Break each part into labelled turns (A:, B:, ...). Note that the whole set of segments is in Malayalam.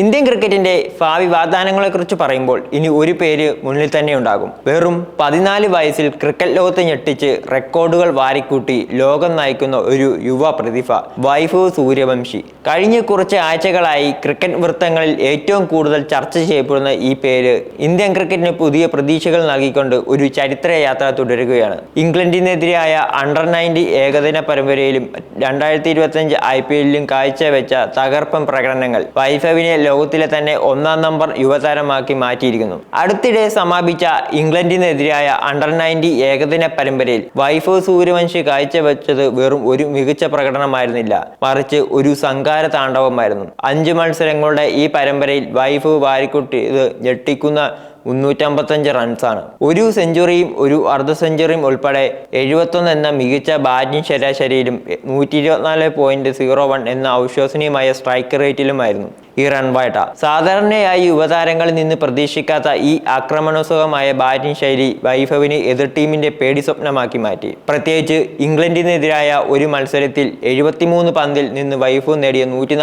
A: ഇന്ത്യൻ ക്രിക്കറ്റിന്റെ ഭാവി വാഗ്ദാനങ്ങളെക്കുറിച്ച് പറയുമ്പോൾ ഇനി ഒരു പേര് മുന്നിൽ തന്നെ ഉണ്ടാകും. വെറും പതിനാല് വയസ്സിൽ ക്രിക്കറ്റ് ലോകത്തെ ഞെട്ടിച്ച് റെക്കോർഡുകൾ വാരിക്കൂട്ടി ലോകം നയിക്കുന്ന ഒരു യുവ പ്രതിഭ വൈഭവ് സൂര്യവംശി. കഴിഞ്ഞ കുറച്ച് ആഴ്ചകളായി ക്രിക്കറ്റ് വൃത്തങ്ങളിൽ ഏറ്റവും കൂടുതൽ ചർച്ച ചെയ്യപ്പെടുന്ന ഈ പേര് ഇന്ത്യൻ ക്രിക്കറ്റിന് പുതിയ പ്രതീക്ഷകൾ നൽകിക്കൊണ്ട് ഒരു ചരിത്രയാത്ര തുടരുകയാണ്. ഇംഗ്ലണ്ടിനെതിരായ അണ്ടർ നയന്റി ഏകദിന പരമ്പരയിലും രണ്ടായിരത്തി ഇരുപത്തിയഞ്ച് ഐ പി എല്ലിലും കാഴ്ചവെച്ച തകർപ്പൻ പ്രകടനങ്ങൾ വൈഭവിനെ ലോകത്തിലെ തന്നെ ഒന്നാം നമ്പർ യുവതാരമാക്കി മാറ്റിയിരിക്കുന്നു. അടുത്തിടെ സമാപിച്ച ഇംഗ്ലണ്ടിനെതിരായ അണ്ടർ നയന്റി ഏകദിന പരമ്പരയിൽ വൈഫ് സൂര്യവംശി കാഴ്ചവെച്ചത് വെറും ഒരു മികച്ച പ്രകടനമായിരുന്നില്ല. മറിച്ച് ഒരു സങ്കാര താണ്ഡവമായിരുന്നു. അഞ്ച് മത്സരങ്ങളുടെ ഈ പരമ്പരയിൽ വൈഫവ് വാരിക്കുട്ടി ഇത് ഞെട്ടിക്കുന്ന മുന്നൂറ്റമ്പത്തഞ്ച് റൺസാണ് ഒരു സെഞ്ചുറിയും ഒരു അർദ്ധ സെഞ്ചുറിയും ഉൾപ്പെടെ എഴുപത്തൊന്ന് എന്ന മികച്ച ബാറ്റിംഗ് ശരാശരിയിലും നൂറ്റി ഇരുപത്തിനാല് പോയിന്റ് സീറോ വൺ എന്ന അവിശ്വസനീയമായ സ്ട്രൈക്ക് റേറ്റിലുമായിരുന്നു ഈ റൺ വേട്ട സാധാരണയായി യുവതാരങ്ങളിൽ നിന്ന് പ്രതീക്ഷിക്കാത്ത ഈ ആക്രമണോത്സുകമായ ബാറ്റിംഗ് ശൈലി വൈഭവിന് എതിർ ടീമിന്റെ പേടി സ്വപ്നമാക്കി മാറ്റി. പ്രത്യേകിച്ച് ഇംഗ്ലണ്ടിനെതിരായ ഒരു മത്സരത്തിൽ എഴുപത്തിമൂന്ന് പന്തിൽ നിന്ന് വൈഭവ് നേടിയ നൂറ്റി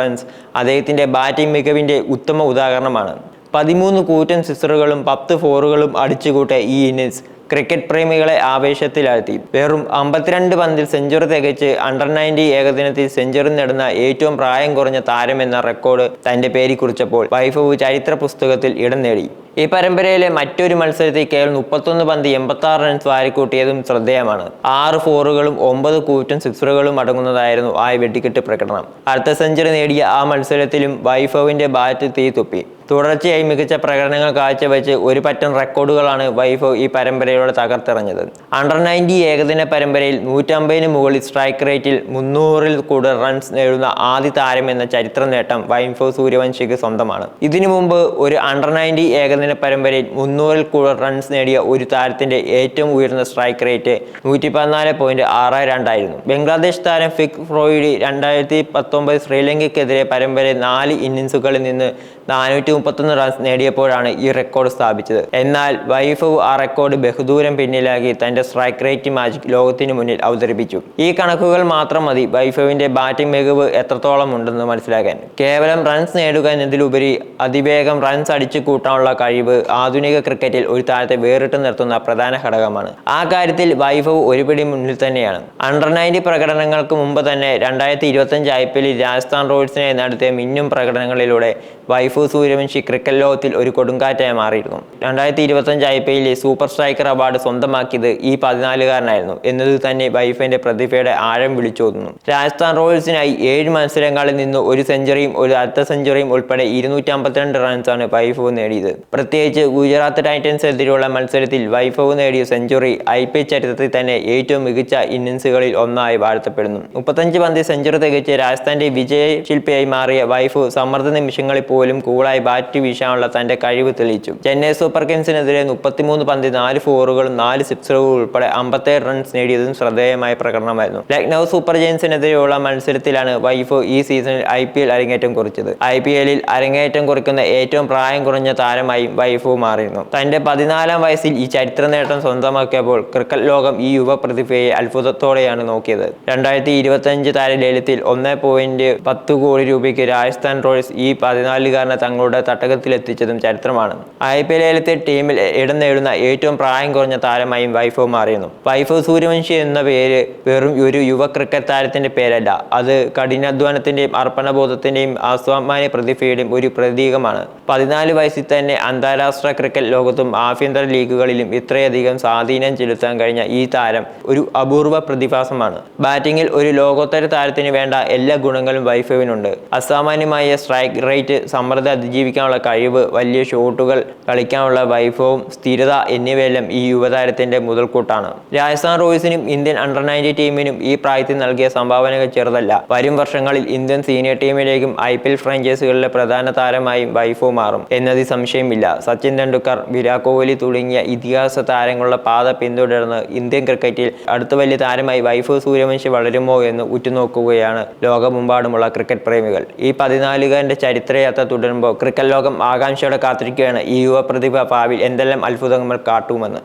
A: റൺസ് അദ്ദേഹത്തിന്റെ ബാറ്റിംഗ് മികവിന്റെ ഉത്തമ ഉദാഹരണമാണ്. പതിമൂന്ന് കൂറ്റൻ സിക്സറുകളും പത്ത് ഫോറുകളും അടിച്ചുകൂട്ടിയ ഈ ഇന്നിങ്സ് ക്രിക്കറ്റ് പ്രേമികളെ ആവേശത്തിലാഴ്ത്തി. വെറും അമ്പത്തിരണ്ട് പന്തിൽ സെഞ്ചുറി തികച്ച് അണ്ടർ നയന്റി ഏകദിനത്തിൽ സെഞ്ചുറി നേടുന്ന ഏറ്റവും പ്രായം കുറഞ്ഞ താരമെന്ന റെക്കോർഡ് തന്റെ പേരിൽ കുറിച്ചപ്പോൾ വൈഭവ് ചരിത്ര പുസ്തകത്തിൽ ഇടം നേടി. ഈ പരമ്പരയിലെ മറ്റൊരു മത്സരത്തിൽ കേവലം മുപ്പത്തൊന്ന് പന്ത് എൺപത്തി ആറ് റൺസ് വാരിക്കൂട്ടിയതും ശ്രദ്ധേയമാണ്. ആറ് ഫോറുകളും ഒമ്പത് കൂറ്റൻ സിക്സറുകളും അടങ്ങുന്നതായിരുന്നു ആ വെടിക്കെട്ട് പ്രകടനം. അടുത്ത സെഞ്ചുറി നേടിയ ആ മത്സരത്തിലും വൈഭവിന്റെ ബാറ്റ് തീ തുപ്പി. തുടർച്ചയായി മികച്ച പ്രകടനങ്ങൾ കാഴ്ചവെച്ച് ഒരു പറ്റം റെക്കോർഡുകളാണ് വൈഭവ് ഈ പരമ്പരയിലൂടെ തകർത്തെറിഞ്ഞത്. അണ്ടർ നയന്റി ഏകദിന പരമ്പരയിൽ നൂറ്റമ്പതിന് മുകളിൽ സ്ട്രൈക്ക് റേറ്റിൽ മുന്നൂറിൽ കൂടുതൽ റൺസ് നേടുന്ന ആദ്യ താരം എന്ന ചരിത്ര നേട്ടം വൈഭവ് സൂര്യവംശിക്ക് സ്വന്തമാണ്. ഇതിനു മുമ്പ് ഒരു അണ്ടർ നയന്റി ഏകദിന പരമ്പരയിൽ മുന്നൂറിൽ കൂടുതൽ റൺസ് നേടിയ ഒരു താരത്തിന്റെ ഏറ്റവും ഉയർന്ന സ്ട്രൈക്ക് റേറ്റ് നൂറ്റി പതിനാല് പോയിന്റ് ആറ് രണ്ടായിരുന്നു ബംഗ്ലാദേശ് താരം ഫിക് ഫ്രോയിഡ് രണ്ടായിരത്തി പത്തൊമ്പത് ശ്രീലങ്കയ്ക്കെതിരെ പരമ്പരയിൽ നാല് ഇന്നിങ്സുകളിൽ നിന്ന് നാനൂറ്റി മുപ്പത്തൊന്ന് റൺസ് നേടിയപ്പോഴാണ് ഈ റെക്കോർഡ് സ്ഥാപിച്ചത്. എന്നാൽ വൈഫവ് ആ റെക്കോർഡ് ബഹുദൂരം പിന്നിലാക്കി തന്റെ സ്ട്രൈക്ക് റേറ്റ് മാജിക് ലോകത്തിന് മുന്നിൽ അവതരിപ്പിച്ചു. ഈ കണക്കുകൾ മാത്രം മതി വൈഫവിന്റെ ബാറ്റിംഗ് മികവ് എത്രത്തോളം ഉണ്ടെന്ന് മനസ്സിലാക്കാൻ. കേവലം റൺസ് നേടുക എന്നതിലുപരി അതിവേഗം റൺസ് അടിച്ചു കൂട്ടാനുള്ള കഴിവ് ആധുനിക ക്രിക്കറ്റിൽ ഒരു താരത്തെ വേറിട്ട് നിർത്തുന്ന പ്രധാന ഘടകമാണ്. ആ കാര്യത്തിൽ വൈഭവ് ഒരുപിടി മുന്നിൽ തന്നെയാണ്. അണ്ടർ നയന്റി പ്രകടനങ്ങൾക്ക് മുമ്പ് തന്നെ രണ്ടായിരത്തി ഇരുപത്തഞ്ച് ഐ പി എല്ലിൽ രാജസ്ഥാൻ റോയൽസിനെ നടത്തിയ മിന്നും പ്രകടനങ്ങളിലൂടെ വൈഭവ് സൂര്യവംശി ക്രിക്കറ്റ് ലോകത്തിൽ ഒരു കൊടുങ്കാറ്റായി മാറിയിരുന്നു. രണ്ടായിരത്തി ഇരുപത്തഞ്ച് ഐ പി എല്ലിൽ സൂപ്പർ സ്ട്രൈക്കർ അവാർഡ് സ്വന്തമാക്കിയത് ഈ പതിനാലുകാരനായിരുന്നു. എന്നത് തന്നെ വൈഫിന്റെ പ്രതിഭയുടെ ആഴം വിളിച്ചോതുന്നു. രാജസ്ഥാൻ റോയൽസിനായി ഏഴ് മത്സരങ്ങളിൽ നിന്ന് ഒരു സെഞ്ചുറിയും ഒരു അർദ്ധ സെഞ്ചുറിയും ഉൾപ്പെടെ ഇരുന്നൂറ്റി അമ്പത്തിരണ്ട് റൺസാണ് വൈഫവ് നേടിയത്. പ്രത്യേകിച്ച് ഗുജറാത്ത് ടൈറ്റൻസ് എതിരെയുള്ള മത്സരത്തിൽ വൈഫവ് നേടിയ സെഞ്ചുറി ഐ പി ചരിത്രത്തിൽ തന്നെ ഏറ്റവും മികച്ച ഇന്നിംഗ്സുകളിൽ ഒന്നായി വാഴ്ത്തപ്പെടുന്നു. മുപ്പത്തഞ്ച് പന്തി സെഞ്ചുറി തികച്ച് രാജസ്ഥാന്റെ വിജയ ശില്പിയായി മാറിയ വൈഫു സമ്മർദ്ദ നിമിഷങ്ങളിൽ പോലും കൂളായി ബാറ്റ് വീശാനുള്ള തന്റെ കഴിവ് തെളിയിച്ചു. ചെന്നൈ സൂപ്പർ കിങ്സിനെതിരെ മുപ്പത്തിമൂന്ന് പന്തിൽ നാല് ഫോറുകളും നാല് സിക്സറുകളും ഉൾപ്പെടെ അമ്പത്തേഴ് റൺസ് നേടിയതും ശ്രദ്ധേയമായ പ്രകടനമായിരുന്നു. ലക്നൗ സൂപ്പർ ജയൻസിനെതിരെയുള്ള മത്സരത്തിലാണ് വൈഫോ ഈ സീസണിൽ ഐ പി എൽ അരങ്ങേറ്റം കുറിച്ചത്. ഐ പി എല്ലിൽ അരങ്ങേറ്റം കുറിക്കുന്ന ഏറ്റവും പ്രായം കുറഞ്ഞ താരമായി വൈഫോ മാറിയിരുന്നു. തന്റെ പതിനാലാം വയസ്സിൽ ഈ ചരിത്ര നേട്ടം സ്വന്തമാക്കിയപ്പോൾ ക്രിക്കറ്റ് ലോകം ഈ യുവ പ്രതിഭയെ അത്ഭുതത്തോടെയാണ് നോക്കിയത്. രണ്ടായിരത്തി താര ലൈലിതിൽ ഒന്ന് പോയിന്റ് പത്ത് കോടി രൂപയ്ക്ക് രാജസ്ഥാൻ റോയൽസ് ഈ പതിനാലുകാരനെ തങ്ങളുടെ തട്ടകത്തിലെത്തിച്ചതും ചരിത്രമാണ്. ഐ പി എൽ ടീമിൽ ഇടം നേടുന്ന ഏറ്റവും പ്രായം കുറഞ്ഞ താരമായും വൈഫോ മാറിയിരുന്നു. വൈഫോ സൂര്യവംശി എന്ന പേര് വെറും ഒരു യുവ ക്രിക്കറ്റ് താരത്തിന്റെ പേരല്ല. അത് കഠിനാധ്വാനത്തിന്റെയും അർപ്പണബോധത്തിന്റെയും അസാമാന്യ പ്രതിഭയുടെയും ഒരു പ്രതീകമാണ്. പതിനാല് വയസ്സിൽ തന്നെ അന്താരാഷ്ട്ര ക്രിക്കറ്റ് ലോകത്തും ആഭ്യന്തര ലീഗുകളിലും ഇത്രയധികം സ്വാധീനം ചെലുത്താൻ കഴിഞ്ഞ ഈ താരം ഒരു അപൂർവ പ്രതിഭാസമാണ്. ബാറ്റിംഗിൽ ഒരു ലോകോത്തര താരത്തിന് വേണ്ട എല്ലാ ഗുണങ്ങളും വൈഫോവിനുണ്ട് അസാമാന്യമായ സ്ട്രൈക്ക് റേറ്റ് സമ്മർദ്ദം അതിജീവിക്കാനുള്ള കഴിവ് വലിയ ഷോട്ടുകൾ കളിക്കാനുള്ള വൈഭവം സ്ഥിരത എന്നിവയെല്ലാം ഈ യുവതാരത്തിന്റെ മുതൽക്കൂട്ടാണ്. രാജസ്ഥാൻ റോയൽസിനും ഇന്ത്യൻ അണ്ടർ നയന്റി ടീമിനും ഈ പ്രായത്തിൽ നൽകിയ സംഭാവനകൾ ചെറുതല്ല. വരും വർഷങ്ങളിൽ ഇന്ത്യൻ സീനിയർ ടീമിലേക്കും ഐ പി എൽ ഫ്രാഞ്ചൈസികളിലെ പ്രധാന താരമായും വൈഭവ് മാറും എന്നതിൽ സംശയമില്ല. സച്ചിൻ തെണ്ടുൽക്കർ വിരാട് കോഹ്ലി തുടങ്ങിയ ഇതിഹാസ താരങ്ങളുടെ പാത പിന്തുടർന്ന് ഇന്ത്യൻ ക്രിക്കറ്റിൽ അടുത്ത വലിയ താരമായി വൈഫോ സൂര്യവംശി വളരുമോ എന്ന് ഉറ്റുനോക്കുകയാണ് ലോകമെമ്പാടുമുള്ള ക്രിക്കറ്റ് പ്രേമികൾ. ഈ പതിനാലുകാരന്റെ ചരിത്രയാത്ര തുടരുമ്പോൾ ക്രിക്കറ്റ് ലോകം ആകാംക്ഷയോടെ കാത്തിരിക്കുകയാണ്. ഈ യുവ പ്രതിഭ ഭാവിയിൽ എന്തെല്ലാം അത്ഭുതങ്ങൾ കാട്ടുമെന്ന്.